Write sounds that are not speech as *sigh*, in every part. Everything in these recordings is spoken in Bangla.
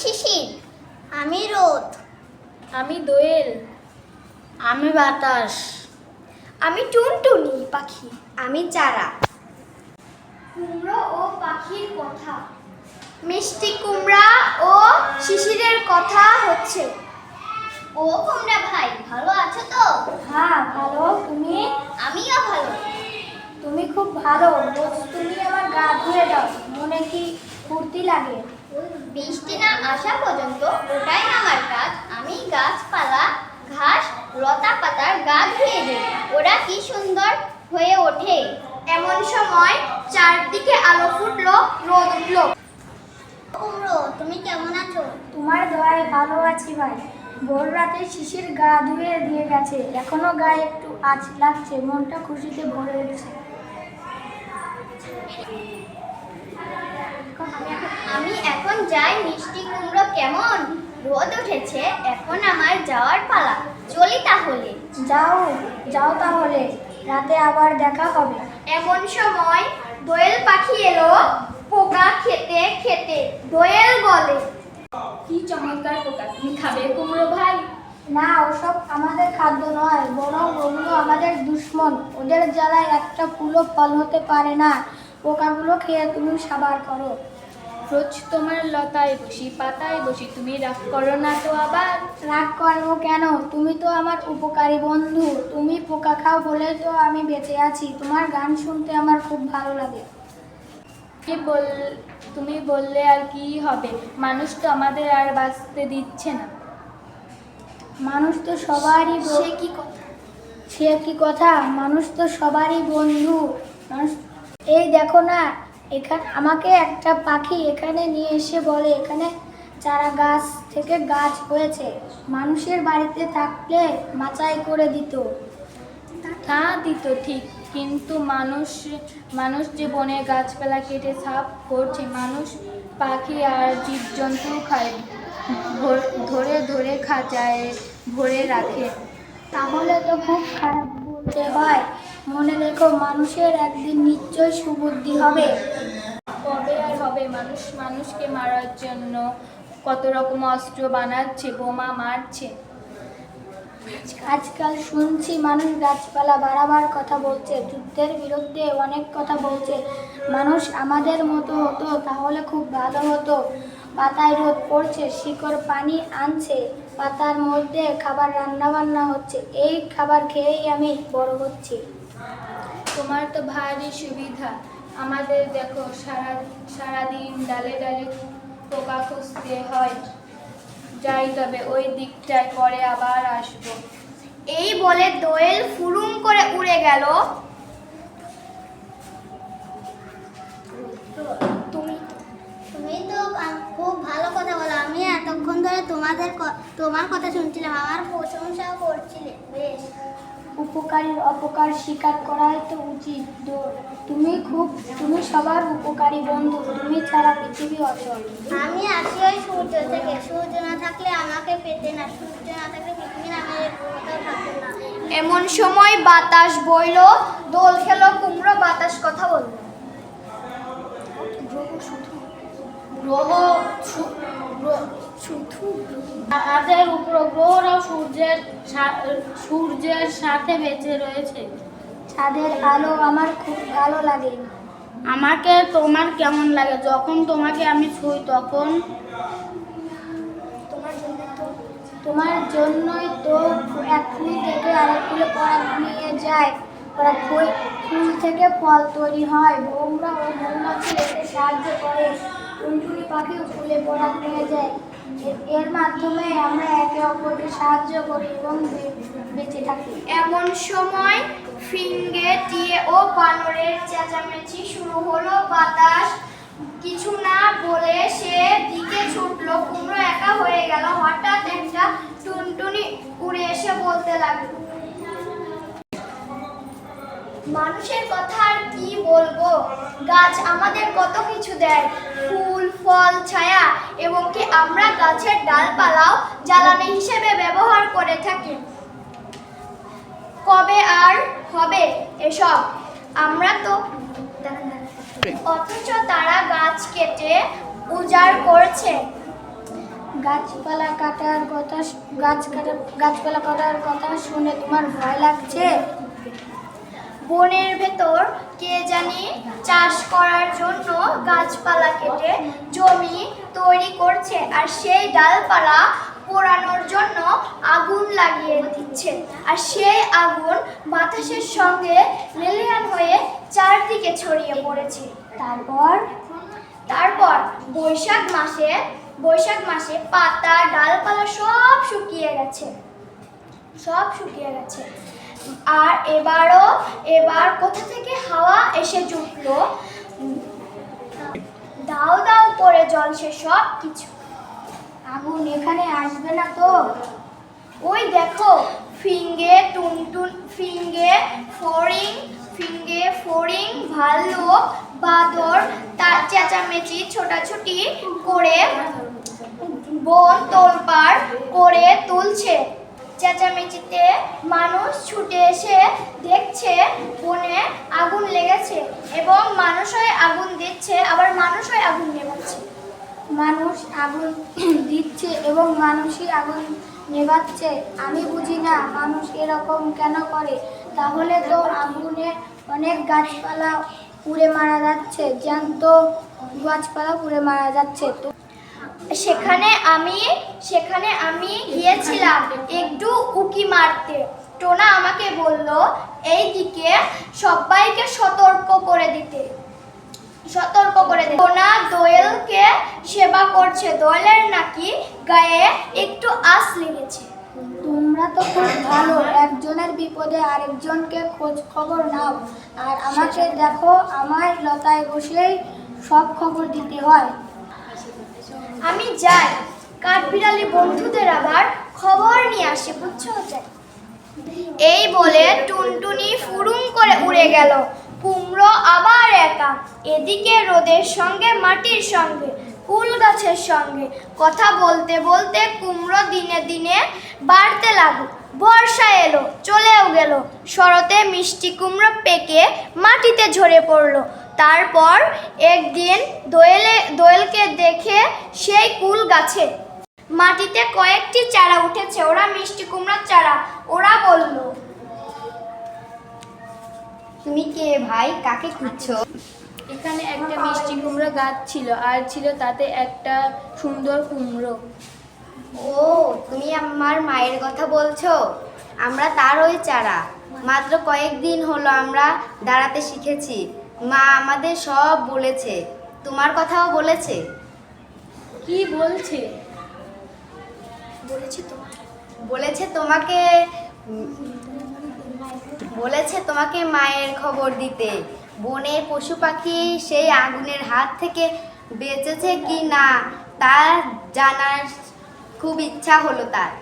শিশির আমি রোদ। আমি দোয়েল। আমি বাতাস। আমি টুনটুনি পাখি। আমি চারা। কুমড়ো ও পাখির কথা। মিষ্টি কুমড়া ও শিশিরের কথা হচ্ছে। ও কুমড়া ভাই ভালো আছো তো? হ্যাঁ ভালো। তুমি? আমিও ভালো। তুমি খুব ভালো। রোজ তুমি আমার গা ধুয়ে দাও। মনে কি ফুর্তি লাগে? বৃষ্টি না আসা পর্যন্ত ওটাই আমার কাজ। আমি গাছপালা, ঘাস লতা পাতার গা ধুয়ে দিই। ওরা কি সুন্দর হয়ে ওঠে। এমন সময় চারদিকে আলো ফুটলো, রোদ উঠল। কুমড়ো, তুমি কেমন আছো? তোমার দয়ায় ভালো আছি ভাই। ভোর রাতে শিশির গা ধুয়ে দিয়ে গেছে। এখনও গায়ে একটু আঁচ লাগছে। মনটা খুশিতে ভরে উঠছে। আমি এখন যাই মিষ্টি কুমড়ো কেমন? রোদ উঠেছে এখন আমার যাওয়ার পালা। চলি তাহলে। যাও যাও তাহলে। রাতে আবার দেখা হবে। এমন সময় দোয়েল পাখি এলো পোকা খেতে খেতে। দোয়েল বলে কি চমৎকার পোকা তুমি খাবে কুমড়ো ভাই? না ওসব আমাদের খাদ্য নয় বরং ওগুলো আমাদের দুশ্মন। ওদের জ্বালায় একটা ফুলও ফল হতে পারে না। পোকাগুলো খেয়ে তুমি সাবার করো। রোজ তোমার লতায় বসি পাতায় বসি তুমি রাগ করো না তো আবার। রাগ করব কেন? তুমি তো আমার উপকারী বন্ধু। তুমি পোকা খাও বলেই তো আমি বেঁচে আছি। তোমার গান শুনতে আমার খুব ভালো লাগে। কি বল তুমি বললে আর কি হবে? মানুষ তো আমাদের আর বাঁচতে দিচ্ছে না। মানুষ তো সবারই সে কি কথা? সে কি কথা? মানুষ তো সবারই বন্ধু। মানুষ এই দেখো না এখানে আমাকে একটা পাখি এখানে নিয়ে এসে বলে এখানে চারা গাছ থেকে গাছ হয়েছে। মানুষের বাড়িতে থাকলে মাচাই করে দিত। তা দিত ঠিক কিন্তু মানুষ মানুষ যে বনে গাছপালা কেটে সাফ করছে মানুষ পাখি আর জীবজন্তু খায়। ধরে ধরে খাঁচায় ভরে রাখে। তাহলে তো খুব খারাপ। বলতে হয়। মনে রেখো মানুষের একদিন নিশ্চয় সুবুদ্ধি হবে। কবে আর হবে। মানুষ মানুষকে মারার জন্য কত রকম অস্ত্র বানাচ্ছে বোমা মারছে। আজকাল শুনছি মানুষ গাছপালা বাড়াবার কথা বলছে যুদ্ধের বিরুদ্ধে অনেক কথা বলছে। মানুষ আমাদের মতো হতো তাহলে খুব ভালো হতো। পাতায় রোদ পড়ছে শিকড় পানি আনছে পাতার মধ্যে খাবার রান্না বান্না হচ্ছে। এই খাবার খেয়েই আমি বড় হচ্ছি। তোমার তো ভারী সুবিধা। আমাদের দেখো সারা সারাদিন ডালে ডালে পোকা খুঁজতে হয়। যাই তবে ওই দিকটায় পরে আবার আসব। এই বলে দোয়েল ফুরুম করে উড়ে গেল। আমার প্রশংসাও করছিলে? বেশ উপকারীর অপকার স্বীকার করাই তো উচিত। তুমি খুব তুমি সবার উপকারী বন্ধু তুমি ছাড়া পৃথিবী অচল। আমি আসি ওই সূর্য থেকে। সূর্য না থাকলে আমাকে পেতে না। সূর্য না থাকলে পৃথিবী নামের কোথাও থাকতো না। এমন সময় বাতাস বইল দোল খেলো কুমড়ো বাতাস কথা বলল। গ্রহ সু- গ্রহ- আমাদের উপগ্রহরাও সূর্যের সূর্যের সাথে বেঁচে রয়েছে। ছাদের আলো আমার খুব ভালো লাগে। আমাকে তোমার কেমন লাগে? যখন তোমাকে আমি ছুঁই তখন? তোমার জন্যই তো এক ফুল থেকে আরেক ফুলে পরাগ নিয়ে যায়। ওরা ফুল ফুল থেকে ফল তৈরি হয়। ভোমরা ও মৌমাছি এতে সাহায্য করে। টুনটুনি পাখিও ফুলে পরাগ নিয়ে যায়। এর মাধ্যমে আমরা একে অপরকে সাহায্য করি এবং বেঁচে থাকি। এমন সময় ফিঙ্গে দিয়ে ও বানরের চেঁচামেচি শুরু হলো। বাতাস কিছু না বলে সে দিকে ছুটলো, কুমড়ো একা হয়ে গেল। হঠাৎ একটা টুনটুনি উড়ে এসে বলতে লাগল, মানুষের কথা আর কি বলব? গাছ আমাদের কত কিছু দেয়। ফুল ফল, ছায়া এবং কি আমরা গাছের ডালপালাও জ্বালানি হিসেবে ব্যবহার করে থাকি। কবে আর হবে এসব? আমরা তো অথচ তারা গাছ কেটে উজাড় করছে। গাছপালা কাটার কথা গাছ কাটা গাছপালা কাটার কথা শুনে তোমার ভয় লাগছে? বনের ভেতর কে জানি চাষ করার জন্য গাছপালা কেটে জমি তৈরি করছে, আর সেই ডালপালা পোড়ানোর জন্য আগুন লাগিয়ে দিচ্ছে। আর সেই আগুন বাতাসের সঙ্গে লেলিয়ান হয়ে চারদিকে ছড়িয়ে পড়েছে। তারপর? তারপর বৈশাখ মাসে বৈশাখ মাসে পাতা, ডালপালা সব শুকিয়ে গেছে। সব শুকিয়ে গেছে। আর এবারও, এবার কোথা থেকে হাওয়া এসে জুটলো? দাও দাও করে জ্বলছে সব কিছু। আগুন এখানে আসবে না তো। ওই দেখো, ফিঙ্গে টুনটুন, ফিঙ্গে ফরিং ফিঙ্গে ফরিং, ভাল্লুক, বাদর, তার চেঁচামেচি, ছোটাছুটি করে বন তোলপাড় করে তুলছে। চেঁচামেচিতে মানুষ ছুটে এসে দেখছে, বনে আগুন লেগেছে এবং মানুষ হয়ে আগুন দিচ্ছে, আবার মানুষ হয়ে আগুন নেভাচ্ছে। মানুষ আগুন *clears throat* দিচ্ছে এবং মানুষই আগুন নেভাচ্ছে। আমি বুঝি না মানুষ এরকম কেন করে? তাহলে তো আগুনে অনেক গাছপালা পুড়ে মারা যাচ্ছে, জ্যান্ত গাছপালা পুড়ে মারা যাচ্ছে। তো সেখানে আমি সেখানে আমি গিয়েছিলাম একটু উকি মারতে। টোনা আমাকে বলল, এই দিকে সবাইকে সতর্ক করে দিতে। সতর্ক করে দিতে। টোনা দোয়েলকে সেবা করছে। দোয়েলের নাকি গায়ে একটু আস লেগেছে। তোমরা তো খুব ভালো, একজনের বিপদে আরেকজনকে খোঁজ খবর নাও। আর আমাকে দেখো আমার লতায় বসেই সব খবর দিতে হয়। আমি যাই। কাঠবিড়ালি বন্ধুদের আবার খবর নিয়ে আসে, বুঝছ? এই বলে টুনটুনি ফুরুম করে উড়ে গেল। কুমড়ো আবার একা। এদিকে রোদের সঙ্গে মাটির সঙ্গে। কুল গাছের সঙ্গে কথা বলতে বলতে কুমড়ো দিনে দিনে বাড়তে লাগল। বর্ষা এলো, চলেও গেল। শরতে মিষ্টি কুমড়ো পেকে মাটিতে ঝরে পড়ল। তারপর একদিন দোয়েলে, দোয়েলকে দেখে সেই কুল গাছে মাটিতে কয়েকটি চারা উঠেছে। ওরা মিষ্টি কুমড়োর চারা, ওরা বলল, তুমি কে ভাই? কাকে খুঁজছো? এখানে একটা মিষ্টি কুমড়ো গাছ ছিল আর ছিল তাতে একটা সুন্দর কুমড়ো। ও তুমি আমার মায়ের কথা বলছো? আমরা তার ওই চারা। মাত্র কয়েকদিন হলো আমরা দাঁড়াতে শিখেছি। মা আমাদের সব বলেছে। তোমার কথাও বলেছে? কি বলছে? বলেছি তোমার বলেছে তোমাকে বলেছে তোমাকে মায়ের খবর দিতে। বনের পশু পাখি সেই আগুনের হাত থেকে বেঁচেছে কি না, তা জানার খুব ইচ্ছা হলো তার।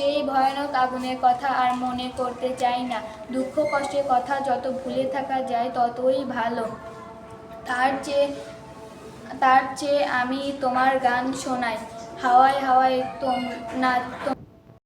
সেই ভয়ানক আগুনের কথা আর মনে করতে চাই না। দুঃখ কষ্টের কথা যত ভুলে থাকা যায় ততই ভালো। তার চেয়ে তার চেয়ে আমি তোমার গান শোনাই। হাওয়ায় হাওয়ায় তোম, না